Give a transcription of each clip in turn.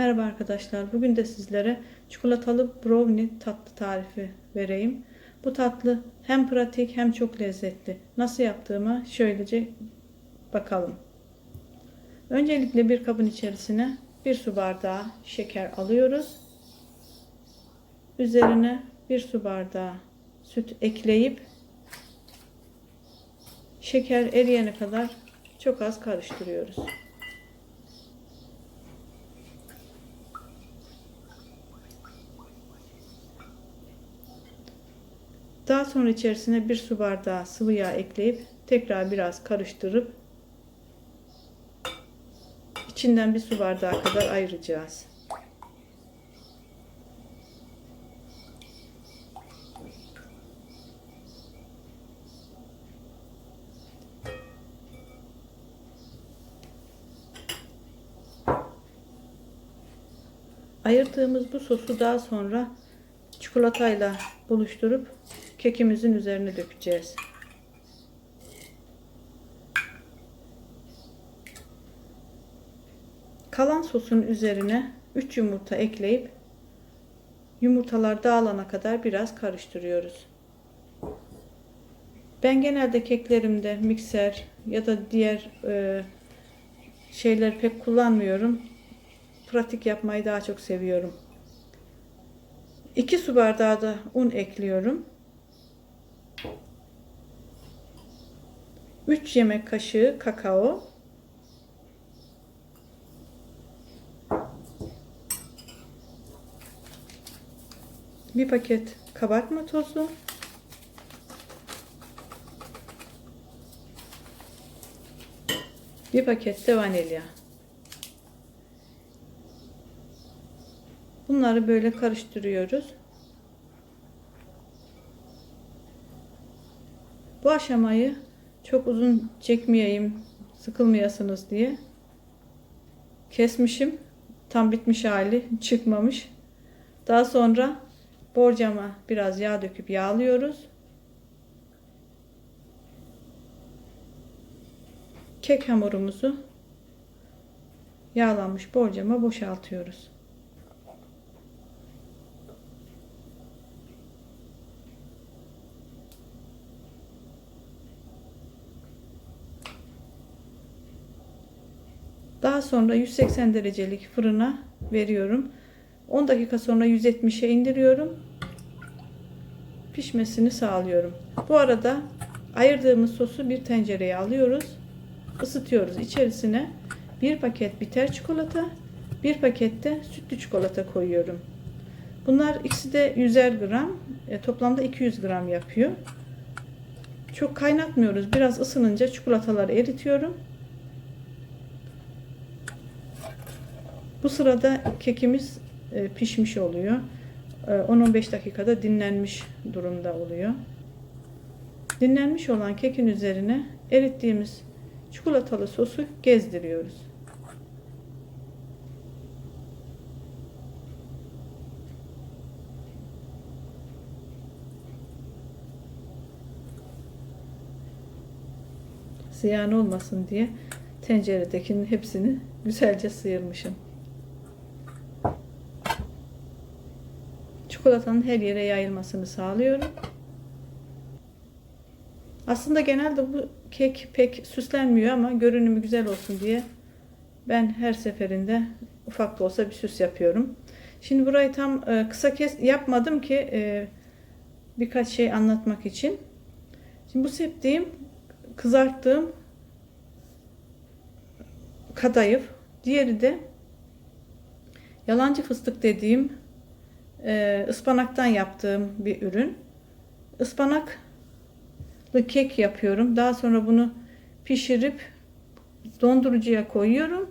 Merhaba arkadaşlar. Bugün de sizlere çikolatalı brownie tatlı tarifi vereyim. Bu tatlı hem pratik hem çok lezzetli. Nasıl yaptığıma şöylece bakalım. Öncelikle bir kabın içerisine bir su bardağı şeker alıyoruz. Üzerine bir su bardağı süt ekleyip şeker eriyene kadar çok az karıştırıyoruz. Daha sonra içerisine bir su bardağı sıvı yağ ekleyip tekrar biraz karıştırıp içinden bir su bardağı kadar ayıracağız. Ayırdığımız bu sosu daha sonra çikolatayla buluşturup kekimizin üzerine dökeceğiz. Kalan sosun üzerine 3 yumurta ekleyip yumurtalar dağılana kadar biraz karıştırıyoruz. Ben genelde keklerimde mikser ya da diğer e, şeyler pek kullanmıyorum. Pratik yapmayı daha çok seviyorum. 2 su bardağı da un ekliyorum. 3 yemek kaşığı kakao. Bir paket kabartma tozu. Bir paket de vanilya. Bunları böyle karıştırıyoruz. Bu aşamayı çok uzun çekmeyeyim, sıkılmayasınız diye kesmişim. Tam bitmiş hali çıkmamış. Daha sonra borcama biraz yağ döküp yağlıyoruz. Kek hamurumuzu yağlanmış borcama boşaltıyoruz. Daha sonra 180 derecelik fırına veriyorum. 10 dakika sonra 170'e indiriyorum. Pişmesini sağlıyorum. Bu arada ayırdığımız sosu bir tencereye alıyoruz. Isıtıyoruz. İçerisine bir paket bitter çikolata, bir pakette sütlü çikolata koyuyorum. Bunlar ikisi de 100'er gram. E, toplamda 200 gram yapıyor. Çok kaynatmıyoruz. Biraz ısınınca çikolataları eritiyorum. Bu sırada kekimiz e, pişmiş oluyor. 10-15 dakikada dinlenmiş durumda oluyor. Dinlenmiş olan kekin üzerine erittiğimiz çikolatalı sosu gezdiriyoruz. Ziyan olmasın diye tenceredekinin hepsini güzelce sıyırmışım. Çikolatanın her yere yayılmasını sağlıyorum. Aslında genelde bu kek pek süslenmiyor ama görünümü güzel olsun diye ben her seferinde ufak da olsa bir süs yapıyorum. Şimdi burayı tam e, kısa kes yapmadım ki e, birkaç şey anlatmak için. Şimdi bu septiğim kızarttığım kadayıf. Diğeri de yalancı fıstık dediğim e, ıspanaktan yaptığım bir ürün. Ispanaklı kek yapıyorum. Daha sonra bunu pişirip dondurucuya koyuyorum.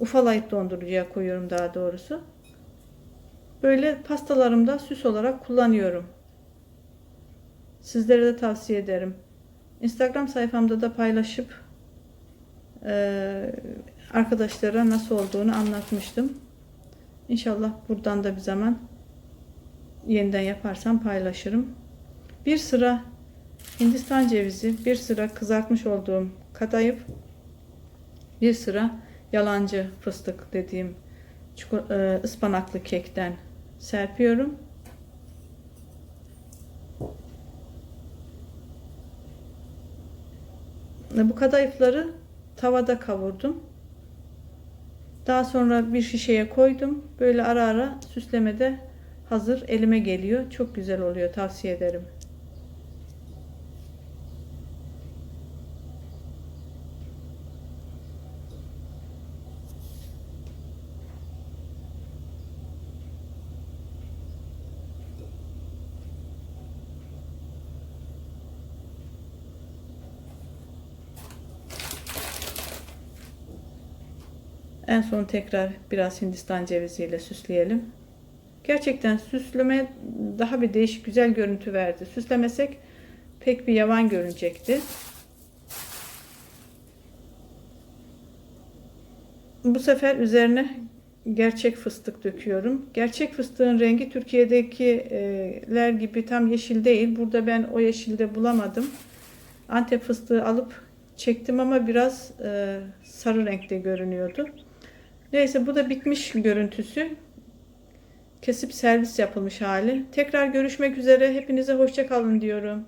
Ufalayıp dondurucuya koyuyorum daha doğrusu. Böyle pastalarımda süs olarak kullanıyorum. Sizlere de tavsiye ederim. Instagram sayfamda da paylaşıp e, arkadaşlara nasıl olduğunu anlatmıştım. İnşallah buradan da bir zaman yeniden yaparsam paylaşırım. Bir sıra Hindistan cevizi, bir sıra kızartmış olduğum kadayıf, bir sıra yalancı fıstık dediğim e, ıspanaklı kekten serpiyorum. Bu kadayıfları tavada kavurdum. Daha sonra bir şişeye koydum. Böyle ara ara süslemede hazır elime geliyor. Çok güzel oluyor. Tavsiye ederim. En son tekrar biraz Hindistan ceviziyle süsleyelim. Gerçekten süsleme daha bir değişik güzel görüntü verdi. Süslemesek pek bir yavan görünecekti. Bu sefer üzerine gerçek fıstık döküyorum. Gerçek fıstığın rengi Türkiye'dekiler gibi tam yeşil değil. Burada ben o yeşilde bulamadım. Antep fıstığı alıp çektim ama biraz e, sarı renkte görünüyordu. Neyse bu da bitmiş görüntüsü. Kesip servis yapılmış hali. Tekrar görüşmek üzere. Hepinize hoşça kalın diyorum.